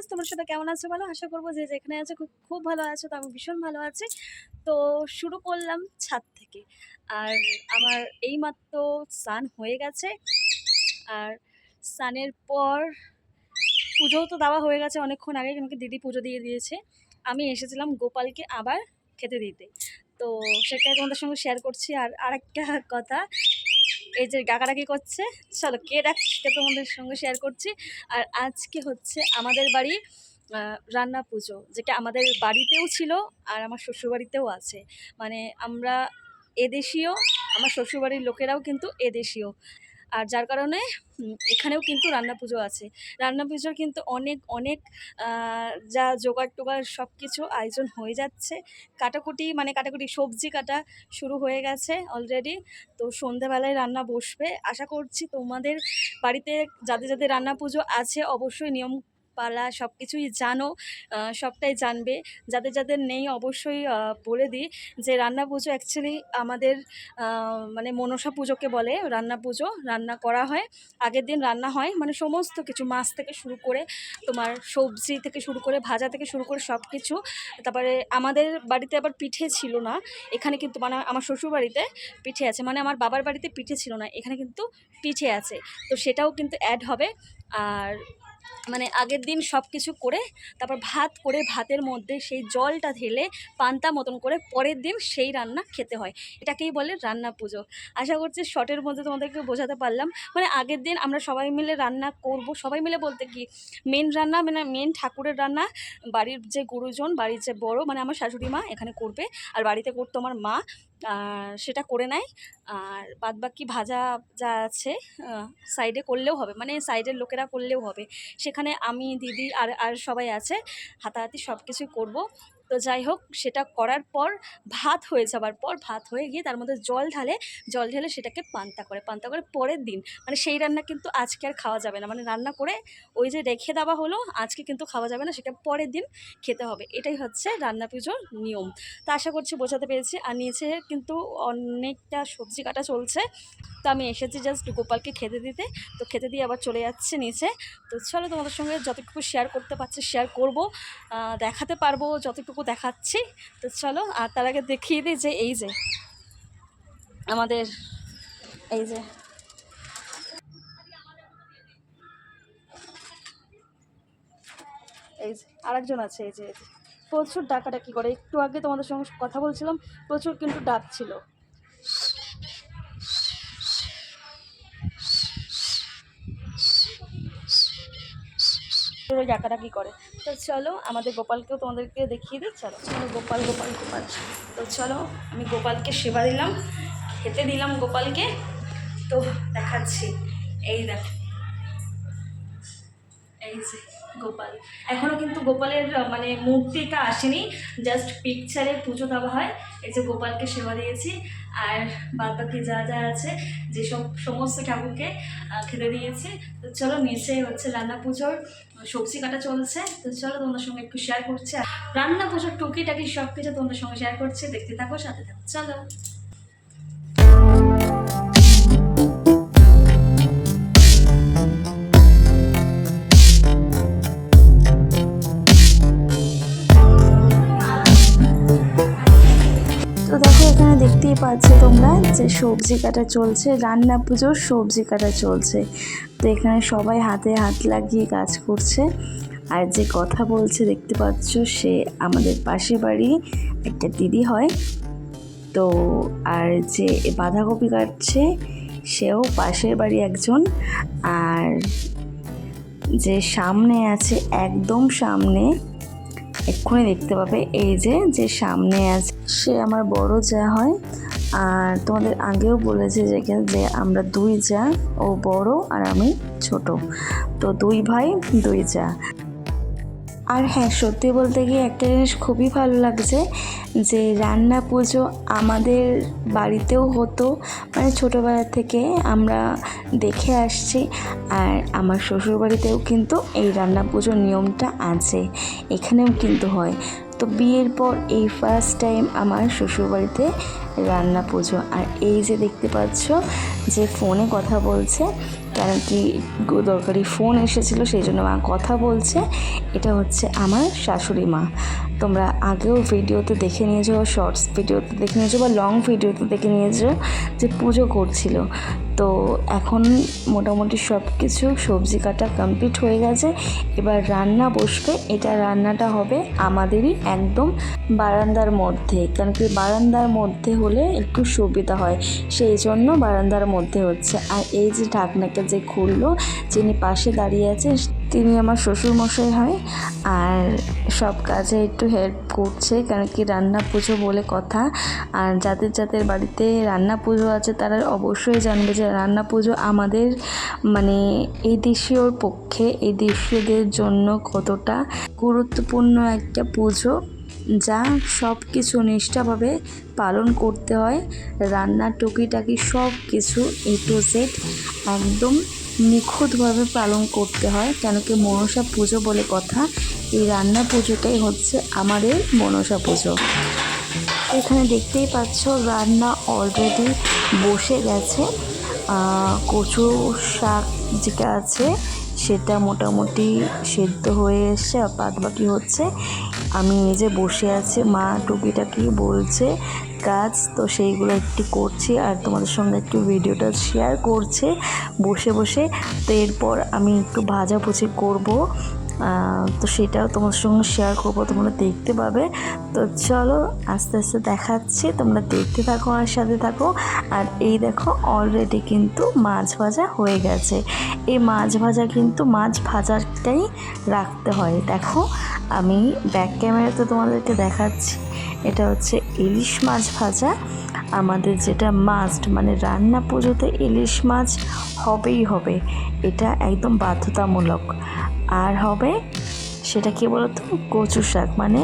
Viewers তোমার সাথে কেমন আছো বলো? আশা করব যে যেখানে আছো খুব খুব ভালো আছো, তো আমি ভীষণ ভালো আছি। তো শুরু করলাম ছাদ থেকে। আর আমার এইমাত্র স্নান হয়ে গেছে। আর স্নানের পর পুজোও তো দেওয়া হয়ে গেছে অনেকক্ষণ আগে আমাকে দিদি পুজো দিয়ে দিয়েছে। আমি এসেছিলাম গোপালকে আবার খেতে দিতে। তো সেটাই তোমাদের সঙ্গে শেয়ার করছি। আর আরেকটা কথা এই যে ডাকাডাকি করছে, চলো কে ডাকছে সেটা তোমাদের সঙ্গে শেয়ার করছি। আর আজকে হচ্ছে আমাদের বাড়ি রান্না পুজো, যেটা আমাদের বাড়িতেও ছিল আর আমার শ্বশুরবাড়িতেও আছে। মানে আমরা এদেশীয়, আমার শ্বশুরবাড়ির লোকেরাও কিন্তু এদেশীয়। আর যার কারণে এখানেও কিন্তু রান্না পুজো আছে। রান্না পুজোর কিন্তু অনেক অনেক যা জোগাড় টোগাড় সব কিছু আয়োজন হয়ে যাচ্ছে। কাটাকুটি মানে কাটাকুটি, সবজি কাটা শুরু হয়ে গেছে অলরেডি তো সন্ধেবেলায় রান্না বসবে। আশা করছি তোমাদের বাড়িতে যাদের যাদের রান্না পুজো আছে, অবশ্যই নিয়ম পালা সব কিছুই জানো সবটাই জানবে। যাদের যাদের নেই অবশ্যই বলে দিই যে রান্না পুজো অ্যাকচুয়ালি আমাদের মানে মনসা পুজোকে বলে রান্না পুজো। রান্না করা হয়, আগের দিন রান্না হয় মানে সমস্ত কিছু মাছ থেকে শুরু করে তোমার সবজি থেকে শুরু করে ভাজা থেকে শুরু করে সব কিছু তারপরে আমাদের বাড়িতে আবার পিঠে ছিল না, এখানে কিন্তু মানে আমার শ্বশুর বাড়িতে পিঠে আছে মানে আমার বাবার বাড়িতে পিঠে ছিল না, এখানে কিন্তু পিঠে আছে। তো সেটাও কিন্তু অ্যাড হবে। আর মানে আগের দিন সব কিছু করে, তারপর ভাত করে, ভাতের মধ্যে সেই জলটা ঢেলে পান্তা মতন করে পরের দিন সেই রান্না খেতে হয়। এটাকেই বলে রান্না পুজো। আশা করছি শর্টের মধ্যে তোমাদেরকে বোঝাতে পারলাম। মানে আগের দিন আমরা সবাই মিলে রান্না করব। সবাই মিলে বলতে কি মেন রান্না মানে মেন ঠাকুরের রান্না, বাড়ির যে গুরুজন, বাড়ির যে বড় মানে আমার শাশুড়ি মা এখানে করবে। আর বাড়িতে করতো আমার মা। আর সেটা করে নেয়। আর বাদবাকি ভাজা যা আছে সাইডে করলেও হবে। মানে সাইডের লোকেরা করলেও হবে। সেখানে আমি, দিদি আর আর সবাই আছে। হাতাহাতি সব কিছুই করব। তো যাই হোক, সেটা করার পর ভাত হয়ে যাবার পর ভাত হয়ে গিয়ে তার মধ্যে জল ঢালে, জল ঢেলে সেটাকে পান্তা করে পান্তা করে পরের দিন। মানে সেই রান্না কিন্তু আজকে আর খাওয়া যাবে না। মানে রান্না করে ওই যে রেখে দেওয়া হলো, আজকে কিন্তু খাওয়া যাবে না, সেটা পরের দিন খেতে হবে। এটাই হচ্ছে রান্না পুজোর নিয়ম। তো আশা করছি বোঝাতে পেরেছি। আর নিচে কিন্তু অনেকটা সবজি কাটা চলছে। তো আমি এসেছি জাস্ট গোপালকে খেতে দিতে। তো খেতে দিয়ে আবার চলে যাচ্ছে নিচে। তো চলো তোমাদের সঙ্গে যতটুকু শেয়ার করতে পারছি শেয়ার করব দেখাতে পারব যতটুকু দেখাচ্ছি। তো চলো, আর তার আগে দেখিয়ে দিই যে এই যে, আমাদের এই যে। এই যে, আরেকজন আছে, এই যে। প্রচুর ডাকাডাকি করে। একটু আগে তোমাদের সঙ্গে কথা বলছিলাম, প্রচুর কিন্তু ডাক পুরো ডাকাডাকি করে। তো চলো, আমাদের গোপালকেও তোমাদেরকে দেখিয়ে দিই। চলো চলো, গোপাল গোপাল গোপাল। তো চলো, আমি গোপালকে সেবা দিলাম, খেতে দিলাম গোপালকে। তো দেখাচ্ছি। এই দেখ, এই যে গোপাল। এখনও কিন্তু গোপালের মানে মূর্তিটা আসেনি জাস্ট পিকচারে পুজো দেওয়া হয়। এই যে গোপালকে সেবা দিয়েছি। আর বাদ বাকি যা যা আছে, যেসব সমস্ত ঠাকুরকে খেতে দিয়েছি। তো চলো, নিচে হচ্ছে রান্না পুজোর সবজি কাটা চলছে, তো চলো তোমাদের সঙ্গে একটু শেয়ার করছি। রান্না বসার টুকিটাকি সব কিছু তোমাদের সঙ্গে শেয়ার করছি। দেখতে থাকো, সাথে থাকো। চলো। দেখতেই পাচ্ছ তোমরা যে সবজি কাটা চলছে, রান্না পুজোর সবজি কাটা চলছে। তো এখানে সবাই হাতে হাত লাগিয়ে কাজ করছে। আর যে কথা বলছে দেখতে পাচ্ছ, সে আমাদের পাশে বাড়ি একটা দিদি হয়। তো আর যে বাঁধাকপি কাটছে, সেও পাশের বাড়ি একজন। আর যে সামনে আছে, একদম সামনে এক্ষুনি দেখতে পাবে এই যে যে সামনে আছে, সে আমার বড় যা হয়। আর তোমাদের আগেও বলেছে যে যে আমরা দুই যা, ও বড় আর আমি ছোট। তো দুই ভাই, দুই যা। আর হ্যাঁ সত্যি বলতে গিয়ে একটা জিনিস খুবই ভালো লাগছে যে রান্না পুজো আমাদের বাড়িতেও হতো মানে ছোটোবেলা থেকে আমরা দেখে আসছি আর আমার শ্বশুর বাড়িতেও কিন্তু এই রান্না পুজোর নিয়মটা আছে, এখানেও কিন্তু হয়। তো বিয়ের পর এই ফার্স্ট টাইম আমার শ্বশুরবাড়িতে রান্না পুজো আর এই যে দেখতে পাচ্ছ যে ফোনে কথা বলছে কেন কি দরকারি ফোন এসেছিল, সেই জন্য মা কথা বলছে। এটা হচ্ছে আমার শাশুড়ি মা। তোমরা আগেও ভিডিওতে দেখে নিয়েছো শর্টস ভিডিওতে দেখে নিয়েছো, বা লং ভিডিওতে দেখে নিয়েছো যে পুজো করছিল। তো এখন মোটামুটি সব কিছু সবজি কাটা কমপ্লিট হয়ে গেছে। এবার রান্না বসবে। এটা রান্নাটা হবে আমাদেরই একদম বারান্দার মধ্যে। কারণ কি বারান্দার মধ্যে হলে একটু সুবিধা হয়। সেই জন্য বারান্দার মধ্যে হচ্ছে। আর এই যে ঢাকনাটা যে খুললো, যিনি পাশে দাঁড়িয়ে আছে তিনি আমার শ্বশুর মশাই হয়, আর সব কাজে একটু হেল্প করছে কারণ কি রান্না পুজো বলে কথা, আর যাদের যাদের বাড়িতে রান্না পুজো আছে, তারা অবশ্যই জানবে যে রান্না পুজো আমাদের মানে এই দেশীয়র পক্ষে, এই দেশীয়দের জন্য কতটা গুরুত্বপূর্ণ একটা পুজো। যা সব কিছু নিষ্ঠাভাবে পালন করতে হয়। রান্নার টুকিটাকি সব কিছু এ টু জেড একদম নিখুঁতভাবে পালন করতে হয়। কেন কি মনসা পুজো বলে কথা। এই রান্না পুজোটাই হচ্ছে আমাদের মনসা পুজো। এখানে দেখতেই পাচ্ছ, রান্না অলরেডি বসে গেছে। কচু শাক যেটা আছে, সেটা মোটামুটি সেদ্ধ হয়ে এসছে, আর বাকি হচ্ছে আমি এই যে বসে আছি, মা টুকিটাকি বলছে কাজ, তো সেইগুলো একটু করছি আর তোমাদের সঙ্গে একটু ভিডিওটা শেয়ার করছে বসে বসে। তো এরপর আমি একটু ভাজাভুজি করব। তো সেটাও তোমার সঙ্গে শেয়ার করব, তোমরা দেখতে পাবে। তো চলো, আস্তে আস্তে দেখাচ্ছি, তোমরা দেখতে থাকো আর সাথে থাকো। আর এই দেখো অলরেডি কিন্তু মাছ ভাজা হয়ে গেছে। এই মাছ ভাজা কিন্তু মাছ ভাজাটাই রাখতে হয়। দেখো, আমি ব্যাক ক্যামেরাতে তোমাদেরকে দেখাচ্ছি। এটা হচ্ছে ইলিশ মাছ ভাজা। আমাদের যেটা মাস্ট মানে রান্না পুজোতে ইলিশ মাছ হবেই হবে। এটা একদম বাধ্যতামূলক। আর হবে সেটা কি বলতো? কচু শাক মানে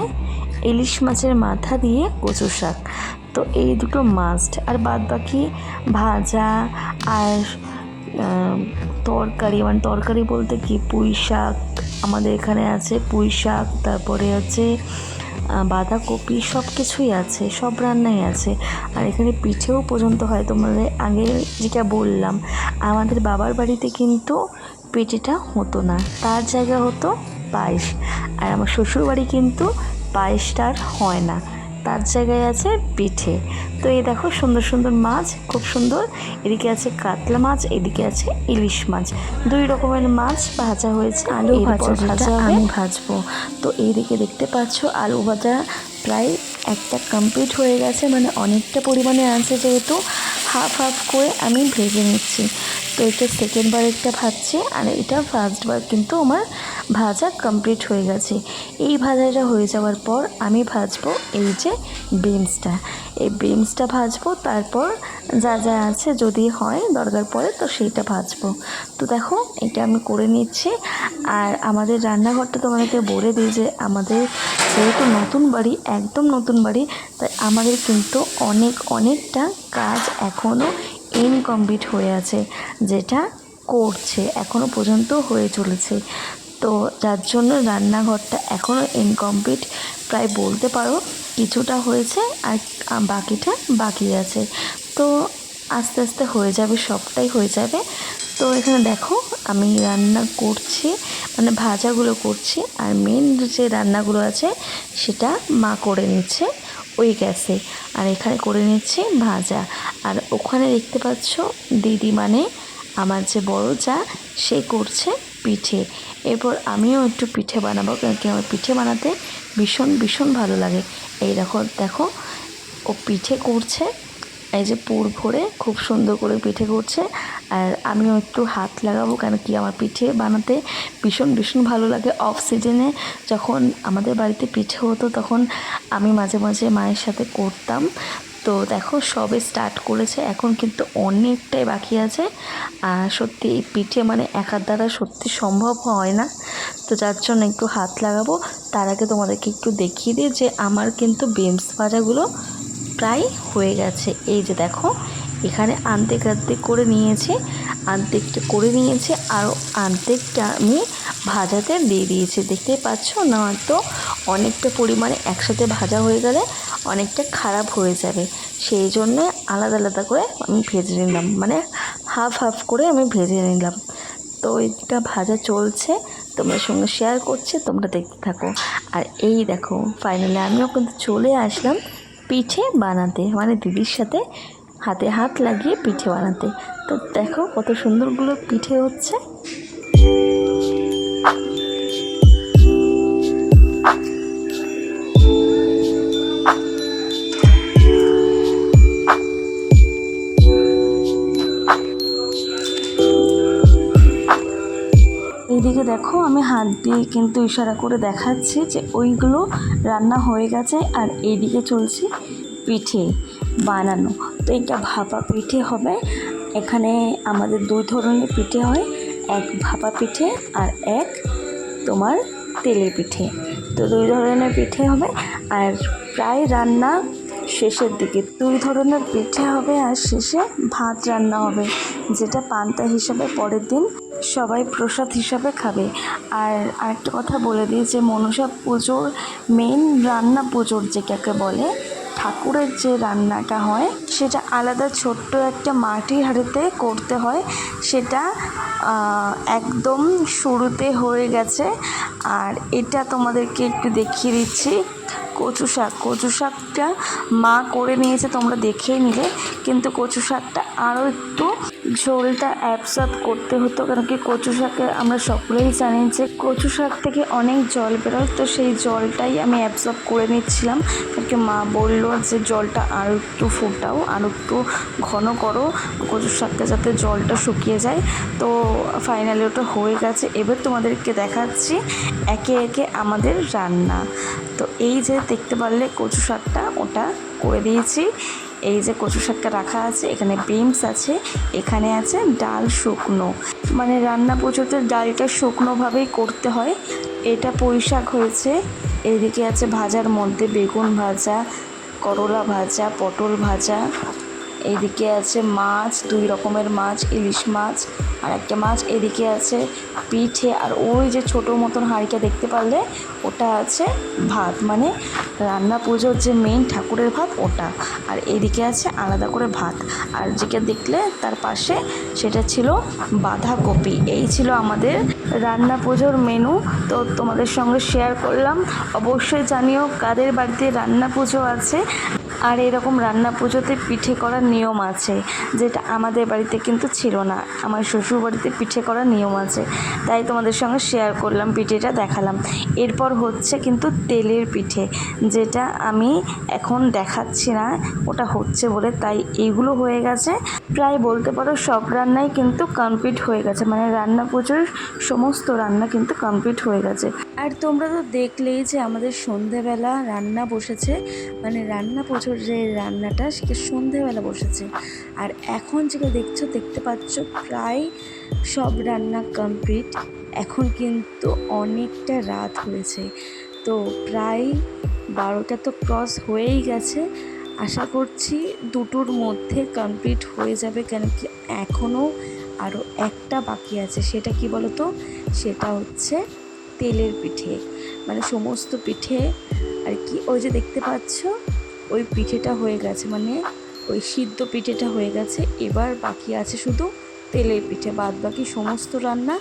ইলিশ মাছের মাথা দিয়ে কচু শাক। তো এই দুটো মাস্ট আর বাদ বাকি ভাজা আর তরকারি মানে তরকারি বলতে কি? পুঁই শাক আমাদের এখানে আছে পুঁই শাক, তারপরে হচ্ছে বাঁধাকপি সব কিছুই আছে, সব রান্নাই আছে। আর এখানে পিঠেও পর্যন্ত হয়, তোমাদের আগে যেটা বললাম, আমাদের বাবার বাড়িতে কিন্তু পিঠেটা হতো না। তার জায়গা হতো পায়েস। আর আমার শ্বশুরবাড়ি কিন্তু পায়েসটা আর হয় না। তার জায়গায় আছে পিঠে। তো এই দেখো সুন্দর সুন্দর মাছ খুব সুন্দর। এদিকে আছে কাতলা মাছ এদিকে আছে ইলিশ মাছ। দুই রকমের মাছ ভাজা হয়েছে আলু ভাজা ভাজা আমি ভাজবো। তো এইদিকে দেখতে পাচ্ছ আলু ভাজা প্রায় একটা কমপ্লিট হয়ে গেছে মানে অনেকটা পরিমাণে আছে যেহেতু। হাফ হাফ করে আমি ভেজে নিচ্ছি। তো এটা সেকেন্ড বার একটা ভাজছি আর এটা ফার্স্ট বার। কিন্তু আমার ভাজা কমপ্লিট হয়ে গেছে। এই ভাজাটা হয়ে যাওয়ার পর আমি ভাজবো এই যে বিনসটা এই বিনসটা ভাজবো, তারপর যা যা আছে যদি হয় দরকার পড়ে তো সেইটা ভাজবো। তো দেখো, এটা আমি করে নিচ্ছি। আর আমাদের রান্নাঘরটা তোমাদেরকে বলে দিই যে আমাদের যেহেতু নতুন বাড়ি, একদম নতুন বাড়ি, তাই আমাদের কিন্তু অনেক, অনেকটা কাজ এখনও ইনকমপ্লিট হয়ে আছে, যেটা করছে এখনও পর্যন্ত হয়ে চলেছে। তো যার জন্য রান্নাঘরটা এখনও ইনকমপ্লিট প্রায় বলতে পারো কিছুটা হয়েছে আর বাকিটা বাকি আছে। তো আস্তে আস্তে হয়ে যাবে, সবটাই হয়ে যাবে। তো এখানে দেখো আমি রান্না করছি মানে ভাজাগুলো করছি, আর মেন যে রান্নাগুলো আছে, সেটা মা করে নিচ্ছে। ওই গ্যাসে আর এখানে করে নিচ্ছি ভাজা। আর ওখানে দেখতে পাচ্ছ দিদি মানে আমার যে বড় যা, সে করছে পিঠে। এরপর আমিও একটু পিঠে বানাবো, কারণ কি আমার পিঠে বানাতে ভীষণ ভীষণ ভালো লাগে। এই দেখো দেখো, ও পিঠে করছে এই যে পুর ভরে খুব সুন্দর করে পিঠে করছে। আর আমিও একটু হাত লাগাবো কেন কি আমার পিঠে বানাতে ভীষণ ভীষণ ভালো লাগে। অফ সিজনে যখন আমাদের বাড়িতে পিঠে হতো তখন আমি মাঝে মাঝে মায়ের সাথে করতাম। তো দেখো সবে স্টার্ট করেছে, এখন কিন্তু অনেকটাই বাকি আছে। আর সত্যি এই পিঠে মানে একার দ্বারা সত্যি সম্ভব হয় না। তো যার জন্য একটু হাত লাগাবো। তার আগে তোমাদেরকে একটু দেখিয়ে দিই যে আমার কিন্তু বিমস ভাজাগুলো প্রায় হয়ে গেছে। এই যে দেখো, এখানে আন্তেক আন্তেক করে নিয়েছি, আন্তেকটা করে নিয়েছি, আর আন্তেকটা আমি ভাজাতে দিয়ে দিয়েছি। দেখতেই পাচ্ছ না, তো অনেকটা পরিমাণে একসাথে ভাজা হয়ে গেলে অনেকটা খারাপ হয়ে যাবে। সেই জন্য আলাদা আলাদা করে আমি ভেজে নিলাম মানে হাফ হাফ করে আমি ভেজে নিলাম। তো এইটা ভাজা চলছে তোমার সঙ্গে শেয়ার করছে, তোমরা দেখতে থাকো। আর এই দেখো ফাইনালি আমিও কিন্তু চলে আসলাম পিঠে বানাতে মানে দিদির সাথে হাতে হাত লাগিয়ে পিঠে বানাতে। তো দেখো কত সুন্দরগুলো পিঠে হচ্ছে। দেখো, আমি হাত দিয়ে কিন্তু ইশারা করে দেখাচ্ছি যে ওইগুলো রান্না হয়ে গেছে আর এইদিকে চলছে পিঠে বানানো। তো এটা ভাপা পিঠে হবে। এখানে আমাদের দুই ধরনের পিঠে হয়, এক ভাপা পিঠে আর এক তোমার তেলের পিঠে। তো দুই ধরনের পিঠে হবে আর প্রায় রান্না শেষের দিকে। দুই ধরনের পিঠে হবে আর শেষে ভাত রান্না হবে, যেটা পান্তা হিসাবে পরের দিন সবাই প্রসাদ হিসাবে খাবে। আর আরেকটা কথা বলে দিই যে, মনসা পুজোর মেন রান্না পুজোর যেটাকে বলে, ঠাকুরের যে রান্নাটা হয়, সেটা আলাদা ছোট্ট একটা মাটির হাঁড়িতে করতে হয়। সেটা একদম শুরুতে হয়ে গেছে। আর এটা তোমাদেরকে একটু দেখিয়ে দিচ্ছি। কচু শাক, কচু শাকটা মা করে নিয়েছে, তোমরা দেখেই নিলে। কিন্তু কচু শাকটা আরও একটু ঝোলটা অ্যাবসর্ব করতে হতো, কারণ কি কচু শাকে আমরা সকলেই জানি যে কচু শাক থেকে অনেক জল বেরোয়, তো সেই জলটাই আমি অ্যাবসর্ব করে নিচ্ছিলাম। কারণ কি মা বলল যে জলটা আর একটু ফুটাও, আর একটু ঘন করো কচু শাকটা যাতে জলটা শুকিয়ে যায়। তো ফাইনালি ওটা হয়ে গেছে। এবার তোমাদেরকে দেখাচ্ছি একে একে আমাদের রান্না। তো এই যে দেখতে পারলে কচু শাকটা ওটা করে দিয়েছি। এই যে কচু শাকটা রাখা আছে, এখানে বিনস আছে, এখানে আছে ডাল শুকনো। মানে রান্না পুজোতে ডালটা শুকনোভাবেই করতে হয়। এটা পুঁই শাক হয়েছে, এদিকে আছে ভাজার মধ্যে বেগুন ভাজা, করলা ভাজা, পটল ভাজা। এইদিকে আছে মাছ, দুই রকমের মাছ, ইলিশ মাছ, আর একটা মাছ এদিকে আছে পিঠে, আর ওই যে ছোটো মতন হাঁড়িটা দেখতে পারলে ওটা আছে ভাত মানে রান্না পুজোর যে মেন ঠাকুরের ভাত ওটা, আর এদিকে আছে আলাদা করে ভাত, আর যেটা দেখলে তার পাশে সেটা ছিল বাঁধাকপি, এই ছিল আমাদের রান্না পুজোর মেনু তো তোমাদের সঙ্গে শেয়ার করলাম, অবশ্যই জানিও কাদের বাড়িতে রান্না পুজো আছে আর এরকম রান্না পুজোতে পিঠে করার নিয়ম আছে, যেটা আমাদের বাড়িতে কিন্তু ছিল না। আমার শ্বশুর বাড়িতে পিঠে করার নিয়ম আছে। তাই তোমাদের সঙ্গে শেয়ার করলাম, পিঠেটা দেখালাম। এরপর হচ্ছে কিন্তু তেলের পিঠে, যেটা আমি এখন দেখাচ্ছি না, ওটা হচ্ছে বলে তাই এইগুলো হয়ে গেছে। প্রায় বলতে পারো সব রান্নাই কিন্তু কমপ্লিট হয়ে গেছে মানে রান্না পুজোর সমস্ত রান্না কিন্তু কমপ্লিট হয়ে গেছে। আর তোমরা তো দেখলেই যে আমাদের সন্ধেবেলা রান্না বসেছে মানে রান্না পুজোর যে রান্নাটা, সেটা সন্ধেবেলা বসেছে। আর এখন যেটা দেখছ, দেখতে পাচ্ছ প্রায় সব রান্না কমপ্লিট এখন কিন্তু অনেকটা রাত হয়েছে। তো প্রায় বারোটা তো ক্রস হয়েই গেছে। আশা করছি দুটোর মধ্যে কমপ্লিট হয়ে যাবে, কেন কি এখনও আরও একটা বাকি আছে। সেটা কি বলো তো সেটা হচ্ছে তেলের পিঠে। মানে সমস্ত পিঠে আর কি, ওই যে দেখতে পাচ্ছ ওই পিঠেটা হয়ে গেছে মানে ওই সিদ্ধ পিঠেটা হয়ে গেছে। এবার বাকি আছে শুধু তেলের পিঠে বাদ বাকি সমস্ত রান্না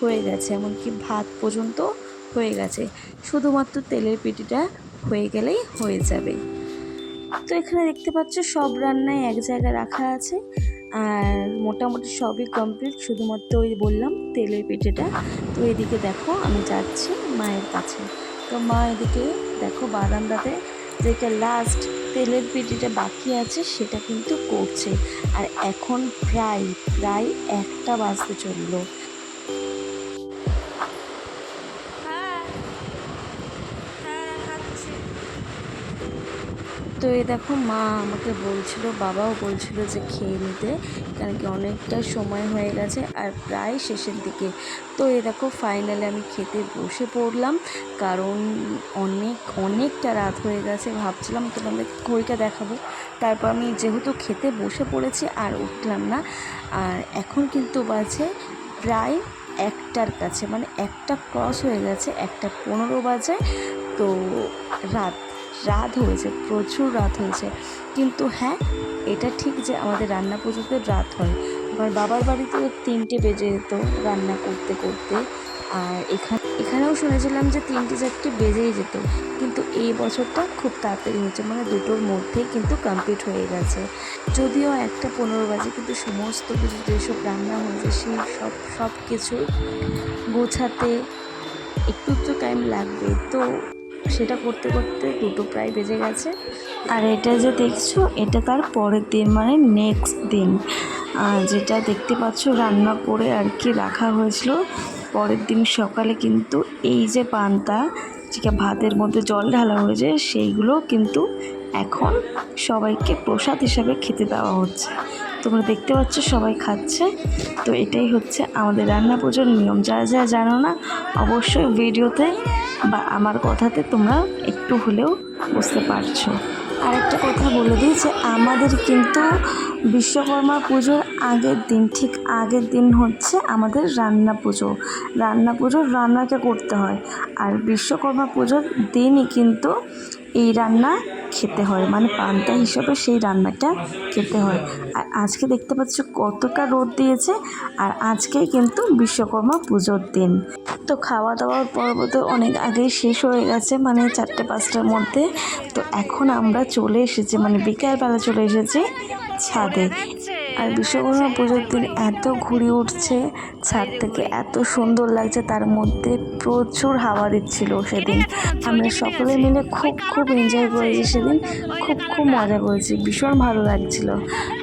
হয়ে গেছে, এমনকি ভাত পর্যন্ত হয়ে গেছে। শুধুমাত্র তেলের পিঠেটা হয়ে গেলেই হয়ে যাবে। তো এখানে দেখতে পাচ্ছ, সব রান্নায় এক জায়গায় রাখা আছে, আর মোটামুটি সবই কমপ্লিট, শুধুমাত্র ওই বললাম তেলের পিঠেটা। তো এদিকে দেখো, আমি যাচ্ছি মায়ের কাছে। তো মা এদিকে দেখো বারান্দাতে যেটা লাস্ট তেলের পিঠিটা বাকি আছে, সেটা কিন্তু করছে। আর এখন প্রায় প্রায় একটা বাজতে চলল। তো এই দেখো মা আমাকে বলছিল, বাবাও বলছিল যে খেয়ে নিতে, কারণ কি অনেকটা সময় হয়ে গেছে আর প্রায় শেষের দিকে। তো এই দেখো ফাইনালি আমি খেতে বসে পড়লাম, কারণ অনেক, অনেকটা রাত হয়ে গেছে, ভাবছিলাম তোমাদের ঘড়িটা দেখাবো। তারপর আমি যেহেতু খেতে বসে পড়েছি আর উঠলাম না, আর এখন কিন্তু বাজে প্রায় একটার কাছে মানে একটা ক্রস হয়ে গেছে, একটা পনেরো বাজে। তো রাত রাত হয়েছে, প্রচুর রাত হয়েছে। কিন্তু হ্যাঁ এটা ঠিক যে আমাদের রান্না পুজোতে রাত হয়। আমার বাবার বাড়িতে তিনটে বেজে যেত রান্না করতে করতে। আর এখানে, এখানেও শুনেছিলাম যে তিনটে চারটে বেজেই যেত। কিন্তু এই বছরটা খুব তাড়াতাড়ি হয়েছে মানে দুটোর মধ্যেই কিন্তু কমপ্লিট হয়ে গেছে। যদিও একটা পনেরো বাজে, কিন্তু সমস্ত কিছু যেসব রান্না হয়েছে, সেই সব সব কিছু গোছাতে একটু তো টাইম লাগবে। তো সেটা করতে করতে দুটো প্রায় বেজে গেছে। আর এটা যে দেখছ, এটা তার পরের দিন মানে নেক্সট দিন। যেটা দেখতে পাচ্ছ, রান্না করে আর কি রাখা হয়েছিল। পরের দিন সকালে কিন্তু এই যে পান্তা, যেটা ভাতের মধ্যে জল ঢালা হয়েছে, সেইগুলো কিন্তু এখন সবাইকে প্রসাদ হিসাবে খেতে দেওয়া হচ্ছে। তোমরা দেখতে পাচ্ছ সবাই খাচ্ছে। তো এটাই হচ্ছে আমাদের রান্না পুজোর নিয়ম। যারা যারা জানো না, অবশ্যই ভিডিওতে বা আমার কথাতে তোমরা একটু হলেও বুঝতে পারছ। আর একটা কথা বলে দিই যে আমাদের কিন্তু বিশ্বকর্মা পুজোর আগের দিন, ঠিক আগের দিন হচ্ছে আমাদের রান্না পুজো। রান্না পুজোর রান্নাটা করতে হয়। আর বিশ্বকর্মা পুজোর দিনই কিন্তু এই রান্না খেতে হয় মানে পান্তা হিসাবে সেই রান্নাটা খেতে হয়। আর আজকে দেখতে পাচ্ছ কতটা রোদ দিয়েছে, আর আজকেই কিন্তু বিশ্বকর্মা পুজোর দিন। তো খাওয়া দাওয়ার পর্ব তো অনেক আগেই শেষ হয়ে গেছে মানে চারটে পাঁচটার মধ্যে। তো এখন আমরা চলে এসেছি মানে বিকালবেলা চলে এসেছি ছাদে। আর বিশ্বকর্মা পুজোর দিন এত ঘুড়ি উঠছে, ছাদ থেকে এত সুন্দর লাগছে, তার মধ্যে প্রচুর হাওয়া দিচ্ছিল সেদিন। আমরা সকলে মিলে খুব খুব এনজয় করেছি সেদিন, খুব খুব মজা করেছি, ভীষণ ভালো লাগছিল।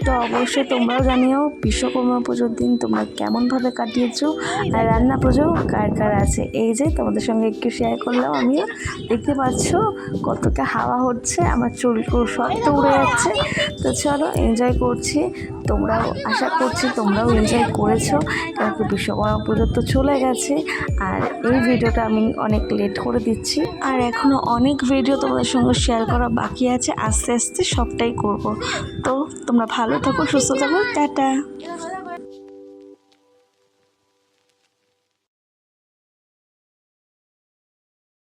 তো অবশ্যই তোমরাও জানিও, বিশ্বকর্মা পুজোর দিন তোমরা কেমনভাবে কাটিয়েছো, আর রান্না পুজো কার কার আছে? এই যে তোমাদের সঙ্গে একটু শেয়ার করলাম আমিও। দেখতে পাচ্ছ কতটা হাওয়া হচ্ছে, আমার চুলকুল সব তো উড়ে যাচ্ছে। তো চলো এনজয় করছি। তোমরাও আশা করছি তোমরাও এনজয় করেছ। কারণ বিশ্বকর্মা পুজো তো চলে গেছে, আর এই ভিডিওটা আমি অনেক লেট করে দিচ্ছি। আর এখনও অনেক ভিডিও তোমাদের সঙ্গে শেয়ার করা বাকি আছে, আস্তে আস্তে সবটাই করব। তো তোমরা ভালো থাকো, সুস্থ থাকো, টাটা।